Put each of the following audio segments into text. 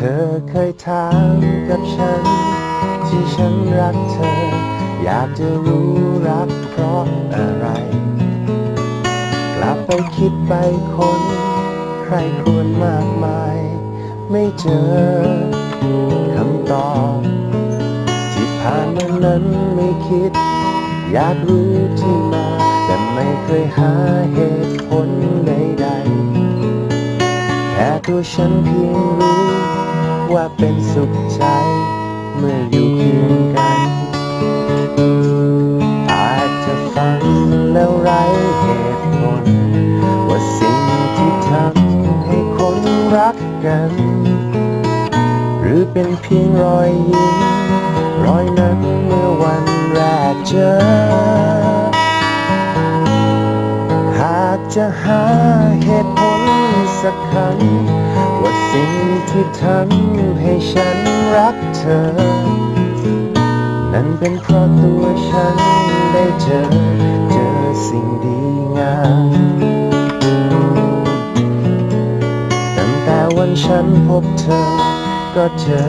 ธอเคยถามกับฉัน ที่ฉันรักเธอ อยากจะรู้รักเพราะอะไร กลับไปคิดไปคนใครควรมากมาย ไม่เจอคำตอบที่ผ่านมานั้นไม่คิด อยากรู้ที่มา แต่ไม่เคยหาเหตุผลใดๆแค่ตัวฉันเพียงรู้ ว่าเป็นสุขใจ เมื่ออยู่เคียงกันอาจจะฟังแล้วไร้เหตุผล ว่าสิ่งที่ทำให้คนรักกัน หรือเป็นเพียงรอยยิ้มรอยนั้นเมื่อวันแรกเจอหากจะหาเหตุผลสักครั้ง ที่ทำให้ฉันรักเธอ นั้นเป็นเพราะตัวฉันได้เจอ เจอสิ่งดีงามตั้งแต่วันฉันพบเธอ ก็เจอ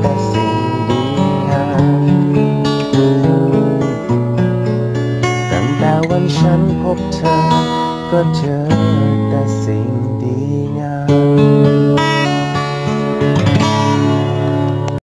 แต่สิ่งดีงามตั้งแต่วันฉันพบเธอ ก็เจอแต่สิ่งดีงาม